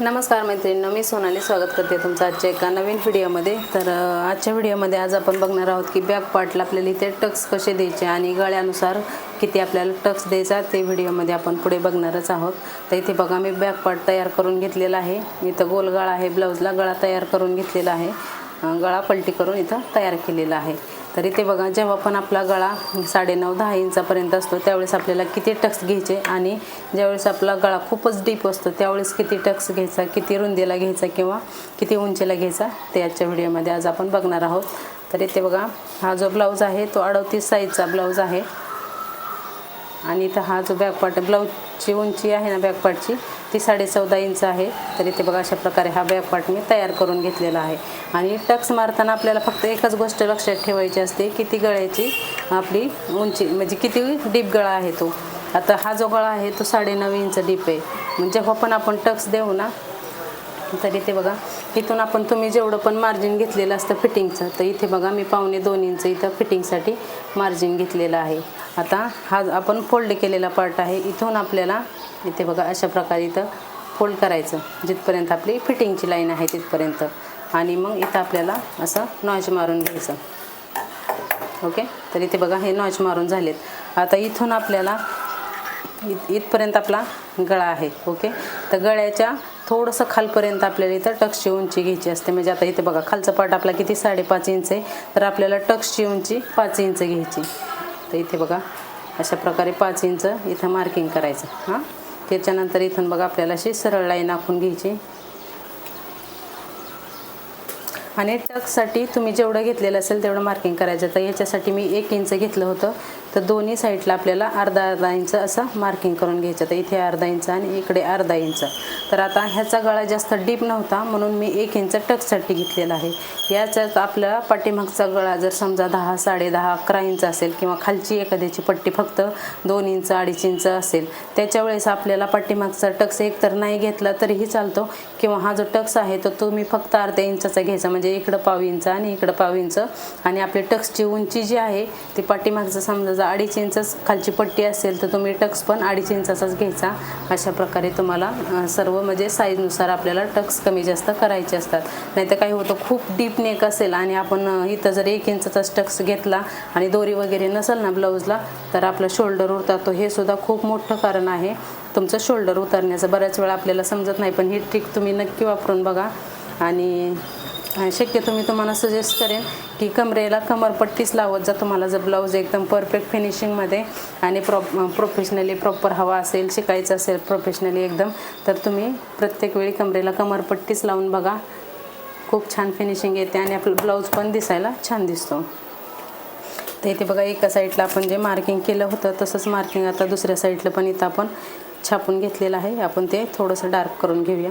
नमस्कार मैत्रिणींनो मी सोनाली स्वागत करते तुमचं आजच्या एका नवीन व्हिडिओमध्ये. तर आजच्या व्हिडिओमध्ये आज आपण बघणार आहोत की बॅक पार्टला आपल्याला इथे टक्स कसे द्यायचे आणि गळ्यानुसार किती आपल्याला टक्स द्यायचा ते व्हिडिओमध्ये आपण पुढे बघणारच आहोत. तर इथे बघा मी बॅक पार्ट तयार करून घेतलेला आहे. इथं गोल गळा आहे ब्लाऊजला गळा तयार करून घेतलेला आहे. गळा पलटी करून इथं तयार केलेला आहे. तर इथे बघा जेव्हा पण आपला गळा साडेनऊ दहा इंचापर्यंत असतो त्यावेळेस आपल्याला किती टक्स घ्यायचे आणि ज्यावेळेस आपला गळा खूपच डीप असतो त्यावेळेस किती टक्स घ्यायचा किती रुंदीला घ्यायचा किंवा किती उंचीला घ्यायचा ते आजच्या व्हिडिओमध्ये आज आपण बघणार आहोत. तर इथे बघा हा जो ब्लाऊज आहे तो अडतीस साईजचा ब्लाऊज आहे. आणि इथं हा जो बॅकपार्ट जी उंची आहे ना बॅकपार्टची ती साडे चौदा इंच आहे. तर इथे बघा अशा प्रकारे हा बॅकपार्ट मी तयार करून घेतलेला आहे. आणि टक्स मारताना आपल्याला फक्त एकच गोष्ट लक्षात ठेवायची असते किती गळ्याची आपली उंची म्हणजे किती डीप गळा आहे तो. आता हा जो गळा आहे तो साडेनऊ इंच डीप आहे. म्हणजे जेव्हा पण आपण टक्स देऊ ना तर इथे बघा इथून आपण तुम्ही जेवढं पण मार्जिन घेतलेलं असतं फिटिंगचं तर इथे बघा मी पावणे दोन इंच इथं फिटिंगसाठी मार्जिन घेतलेलं आहे. आता हा आपण फोल्ड केलेला पार्ट आहे. इथून आपल्याला इथे बघा अशा प्रकारे इथं फोल्ड करायचं. जिथपर्यंत आपली फिटिंगची लाईन आहे तिथपर्यंत. आणि मग इथं आपल्याला असं नॉच मारून घ्यायचं. ओके तर इथे बघा हे नॉच मारून झालेत. आता इथून आपल्याला इत इथपर्यंत आपला गळा आहे ओके तर गळ्याच्या थोडंसं खालपर्यंत आपल्याला इथं टक्सची उंची घ्यायची असते. म्हणजे आता इथे बघा खालचा पार्ट आपला किती? साडेपाच इंच आहे. तर आपल्याला टक्सची उंची पाच इंच घ्यायची. तर इथे बघा अशा प्रकारे पाच इंच इथं मार्किंग करायचं हां? त्याच्यानंतर इथून बघा आपल्याला अशी सरळ लाईन आखून घ्यायची. आणि टक्ससाठी तुम्ही जेवढं घेतलेलं असेल तेवढं मार्किंग करायचं. तर याच्यासाठी मी एक इंच घेतलं होतं. तर दोन्ही साईडला आपल्याला अर्धा अर्धा इंच असं मार्किंग करून घ्यायचं. तर इथे अर्धा इंच आणि इकडे अर्धा इंच. तर आता ह्याचा गळा जास्त डीप नव्हता म्हणून मी एक इंच टक्ससाठी घेतलेला आहे. याच्यात आपला पाठीमागचा गळा जर समजा दहा साडे दहा अकरा इंच असेल किंवा खालची एखाद्याची पट्टी फक्त दोन इंच अडीच इंच असेल त्याच्या वेळेस आपल्याला पाठीमागचा टक्स एक तर नाही घेतला तरीही चालतो. किंवा हा जो टक्स आहे तो तुम्ही फक्त अर्ध्या इंचाचा घ्यायचा. म्हणजे इकडं पाव इंच आणि इकडं पाव इंच. आणि आपली टक्सची उंची जी आहे ती पाठीमागचं समजा जर अडीच इंचच खालची पट्टी असेल तर तुम्ही टक्स पण अडीच इंचाचाच घ्यायचा. अशा प्रकारे तुम्हाला सर्व म्हणजे साईजनुसार आपल्याला टक्स कमी जास्त करायचे असतात. नाही तर काही होतं खूप डीप नेक असेल आणि आपण इथं जर एक इंचाचाच टक्स घेतला आणि दोरी वगैरे नसेल ना ब्लाऊजला तर आपलं शोल्डर उरतातो हे सुद्धा खूप मोठं कारण आहे. तुमचं शोल्डर उतरण्याचं बऱ्याच वेळा आपल्याला समजत नाही पण ही ट्रिक तुम्ही नक्की वापरून बघा. आणि शक्यतो मी तुम्हाला सजेस्ट करेन की कमरेला कमरपट्टीच लावत जा तुम्हाला. जर ब्लाऊज एकदम परफेक्ट फिनिशिंगमध्ये आणि प्रॉ प्रोफेशनली प्रॉपर हवा असेल शिकायचं असेल प्रोफेशनली एकदम तर तुम्ही प्रत्येक वेळी कमरेला कमरपट्टीच लावून बघा. खूप छान फिनिशिंग येते आणि आपलं ब्लाऊज पण दिसायला छान दिसतो. तर इथे बघा एका साईडला आपण जे मार्किंग केलं होतं तसंच मार्किंग आता दुसऱ्या साईडला पण इथं आपण छापून घेतलेलं आहे. आपण ते थोडंसं डार्क करून घेऊया.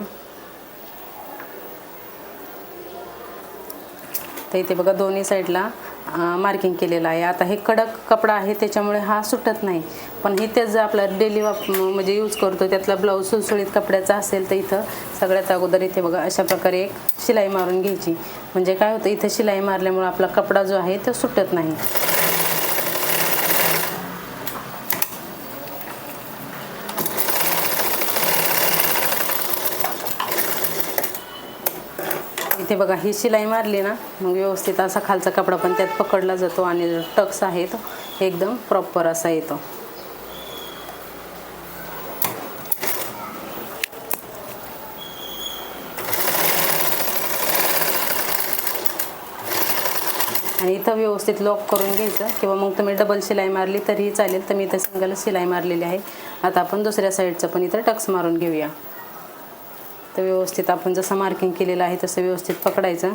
तर इथे बघा दोन्ही साईडला मार्किंग केलेलं आहे. आता हे कडक कपडा आहे त्याच्यामुळे हा सुटत नाही. पण हे त्याच जर आपला डेली वाप म्हणजे यूज करतो त्यातला ब्लाऊज सुळसुळीत कपड्याचा असेल तर इथं सगळ्यात अगोदर इथे बघा अशा प्रकारे एक शिलाई मारून घ्यायची. म्हणजे काय होतं इथं शिलाई मारल्यामुळे आपला कपडा जो आहे तो सुटत नाही. इथे बघा ही शिलाई मारली ना मग व्यवस्थित असा खालचा कपडा पण त्यात पकडला जातो आणि जो टक्स आहे तो एकदम प्रॉपर असा येतो. आणि इथं व्यवस्थित लॉक करून घ्यायचं किंवा मग तुम्ही डबल शिलाई मारली तरीही चालेल तर मी इथं सिंगल शिलाई मारलेली आहे. आता आपण दुसऱ्या साईडचं पण इथं टक्स मारून घेऊया. तर व्यवस्थित आपण जसं मार्किंग केलेलं आहे तसं व्यवस्थित पकडायचं.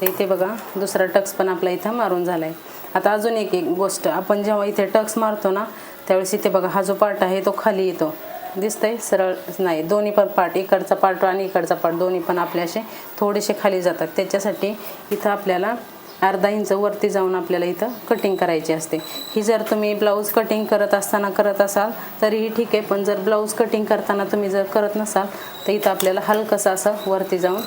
तर इथे बघा दुसरा टक्स पण आपला इथं मारून झाला आहे आता अजून एक एक गोष्ट आपण जेव्हा इथे टक्स मारतो ना त्यावेळेस इथे बघा हा जो पार्ट आहे तो खाली येतो. दिसतंय? सरळ नाही दोन्ही पण पार्ट इकडचा पार्ट आणि इकडचा पार्ट दोन्ही पण आपले असे थोडेसे खाली जातात. त्याच्यासाठी इथं आपल्याला अर्धा इंच वरती जाऊन आपल्याला इथं कटिंग करायची असते. ही जर तुम्ही ब्लाऊज कटिंग करत असताना करत असाल तरीही ठीक आहे. पण जर ब्लाऊज कटिंग करताना तुम्ही जर करत नसाल तर इथं आपल्याला हलकंसं असं वरती जाऊन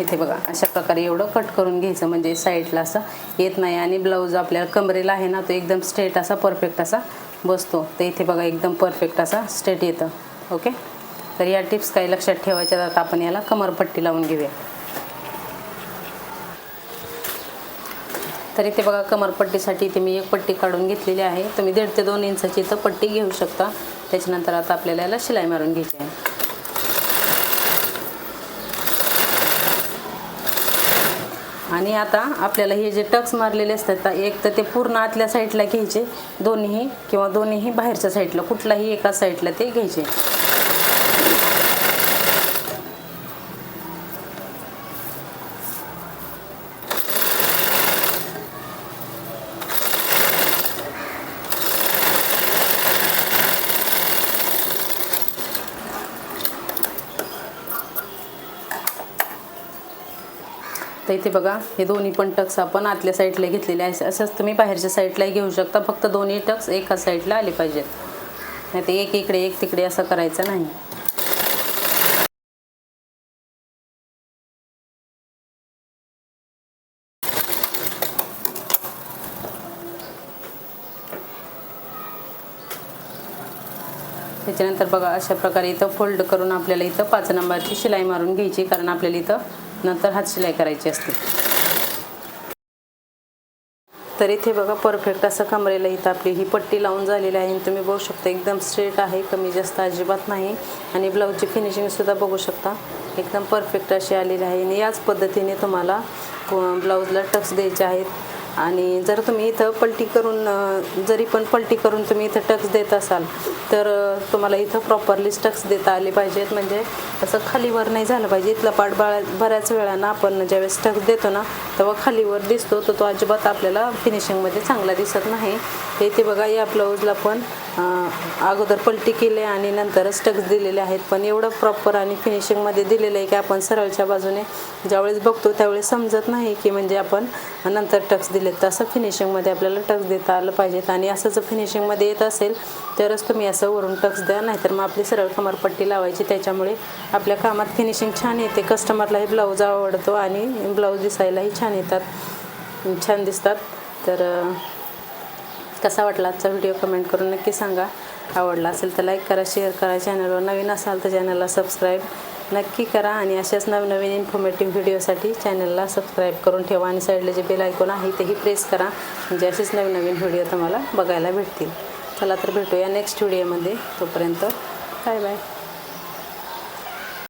इथे बघा अशा प्रकारे एवढं कट करून घ्यायचं. म्हणजे साईडला असं येत नाही. आणि ब्लाऊज आपल्याला कमरेला आहे ना तो एकदम स्ट्रेट असा परफेक्ट असा बसतो. तर इथे बघा एकदम परफेक्ट असा स्ट्रेट येतं. ओके तर या टिप्स काही लक्षात ठेवायच्या आता आपण याला कमरपट्टी लावून घेऊया. तर इथे बघा कमरपट्टीसाठी इथे मी एक पट्टी काढून घेतलेली आहे. तुम्ही दीड ते दोन इंचाची इथं पट्टी घेऊ शकता. त्याच्यानंतर आता आपल्याला याला शिलाई मारून घ्यायची आहे. आणि आता आपल्याला हे जे टक्स मारलेले असतात तर एक तर ते पूर्ण आतल्या साईडला घ्यायचे. दोन्हीही किंवा दोन्हीही बाहेरच्या साईडला कुठलाही एका साईडला ते घ्यायचे. तर इथे बघा हे दोन्ही पण टक्स आपण आतल्या साईडला घेतलेले आहे. असंच तुम्ही बाहेरच्या साईडलाही घेऊ शकता. फक्त दोन्ही टक्स एका साईडला आले पाहिजेत. नाही ते एक इकडे एक तिकडे असं करायचं नाही. त्याच्यानंतर बघा अशा प्रकारे इथं फोल्ड करून आपल्याला इथं पाच नंबरची शिलाई मारून घ्यायची. कारण आपल्याला इथं नंतर हात शिलाई करायची असते. तर इथे बघा परफेक्ट असं कमरेला इथं आपली ही पट्टी लावून झालेली आहे. आणि तुम्ही बघू शकता एकदम स्ट्रेट आहे कमी जास्त अजिबात नाही. आणि ब्लाऊजची फिनिशिंगसुद्धा बघू शकता. एकदम परफेक्ट अशी आलेली आहे. आणि याच पद्धतीने तुम्हाला ब्लाऊजला टक्स द्यायचे आहेत. आणि जर तुम्ही इथं पलटी करून जरी पण पलटी करून तुम्ही इथं टक्स देत असाल तर तुम्हाला इथं प्रॉपरली टक्स देता आले पाहिजेत. म्हणजे असं खालीवर नाही झालं पाहिजे. इथला पाठ बाळा बऱ्याच वेळानं आपण ज्यावेळेस टक्स देतो ना तेव्हा खालीवर दिसतो. तर तो अजिबात आपल्याला फिनिशिंगमध्ये चांगला दिसत नाही. हे ते बघा या ब्लाऊजला पण अगोदर पलटी केले आणि नंतरच टक्स दिलेले आहेत. पण एवढं प्रॉपर आणि फिनिशिंगमध्ये दिलेलं आहे की आपण सरळच्या बाजूने ज्यावेळेस बघतो त्यावेळेस समजत नाही की म्हणजे आपण नंतर टक्स दिलेत. तसं फिनिशिंगमध्ये आपल्याला टक्स देता आलं पाहिजेत आणि असं जर फिनिशिंगमध्ये येत असेल तरच तुम्ही असं वरून टक्स द्या नाहीतर मग आपली सरळ कमरपट्टी लावायची. त्याच्यामुळे आपल्या कामात फिनिशिंग छान येते. कस्टमरलाही ब्लाऊज आवडतो आणि ब्लाऊज दिसायलाही छान येतात. छान दिसतात. तर कसा वाटला आजचा व्हिडिओ कमेंट करून नक्की सांगा. आवडला असेल तर लाईक करा शेअर करा. चॅनलवर नवीन असाल तर चॅनलला सबस्क्राईब नक्की करा आणि अशाच नवनवीन इन्फॉर्मेटिव्ह व्हिडिओसाठी चॅनलला सबस्क्राईब करून ठेवा आणि साईडला जे बेल ऐकून आहे तेही प्रेस करा. म्हणजे असेच नवीन नवीन व्हिडिओ तुम्हाला बघायला भेटतील. चला तर भेटूया नेक्स्ट व्हिडिओमध्ये तोपर्यंत बाय बाय